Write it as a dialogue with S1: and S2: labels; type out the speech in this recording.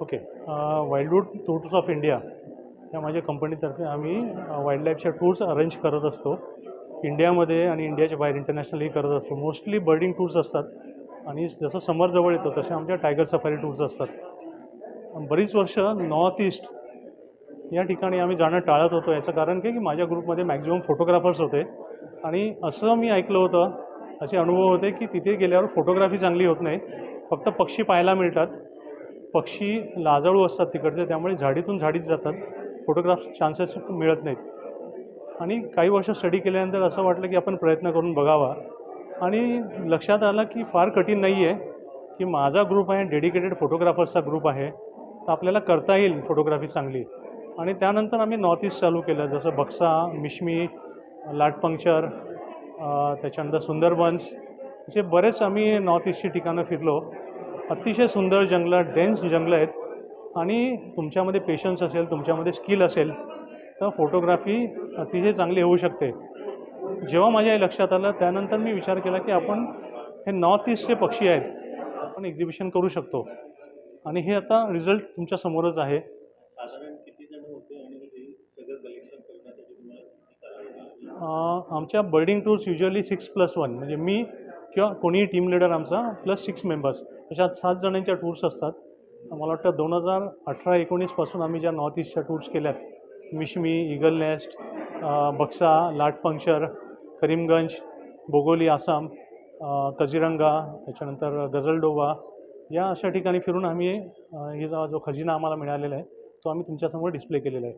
S1: Okay Wildwood tours of India या माझ्या कंपनीतर्फे आम्ही वाईल्डलाईफच्या टूर्स अरेंज करत असतो. इंडियामध्ये आणि इंडियाच्या बाहेर इंटरनॅशनलही करत असतो. मोस्टली बर्डिंग टूर्स असतात. आणि जसं समर जवळ येतं तसे आमच्या टायगर सफारी टूर्स असतात. बरीच वर्ष नॉर्थ ईस्ट या ठिकाणी आम्ही जाणं टाळत होतो. याचं कारण काय की माझ्या ग्रुपमध्ये मॅक्झिमम फोटोग्राफर्स होते. आणि असं मी ऐकलं होतं असे अनुभव होते की तिथे गेल्यावर फोटोग्राफी चांगली होत नाही. फक्त पक्षी पाहायला मिळतात. पक्षी लाजाळू असतात तिकडचे त्यामुळे झाडीतून झाडीत जातात. फोटोग्राफ चान्सेस मिळत नाहीत. आणि काही वर्ष स्टडी केल्यानंतर असं वाटलं की आपण प्रयत्न करून बघावा. आणि लक्षात आलं की फार कठीण नाही आहे की माझा ग्रुप आहे डेडिकेटेड फोटोग्राफर्सचा ग्रुप आहे. तर आपल्याला करता येईल फोटोग्राफी चांगली. आणि त्यानंतर आम्ही नॉर्थ ईस्ट चालू केलं जसं बक्सा मिशमी लाटपंक्चर त्याच्यानंतर सुंदरबन्स असे बरेच आम्ही नॉर्थ ईस्टची ठिकाणं फिरलो अतिशय सुंदर जंगलं डेन्स जंगलं आहेत. आणि तुमच्यामध्ये पेशन्स असेल तुमच्यामध्ये स्किल असेल तर फोटोग्राफी अतिशय चांगली होऊ शकते. जेव्हा माझ्या हे लक्षात आलं त्यानंतर मी विचार केला की आपण हे नॉर्थ ईस्टचे पक्षी आहेत आपण एक्झिबिशन करू शकतो. आणि हे आता रिझल्ट तुमच्यासमोरच आहे. आमच्या birding tours usually six plus one म्हणजे मी किंवा कोणीही टीम लिडर आमचा प्लस सिक्स मेंबर्स अशा सात जणांच्या टूर्स असतात. मला वाटतं दोन हजार अठरा एकोणीसपासून आम्ही ज्या नॉर्थ ईस्टच्या टूर्स केल्यात मिशमी इगल नेस्ट बक्सा लाटपंक्चर करीमगंज बोगोली आसाम कझिरंगा त्याच्यानंतर गझलडोबा या अशा ठिकाणी फिरून आम्ही हे जो जो खजिना आम्हाला मिळालेला आहे तो आम्ही तुमच्यासमोर डिस्प्ले केलेला आहे.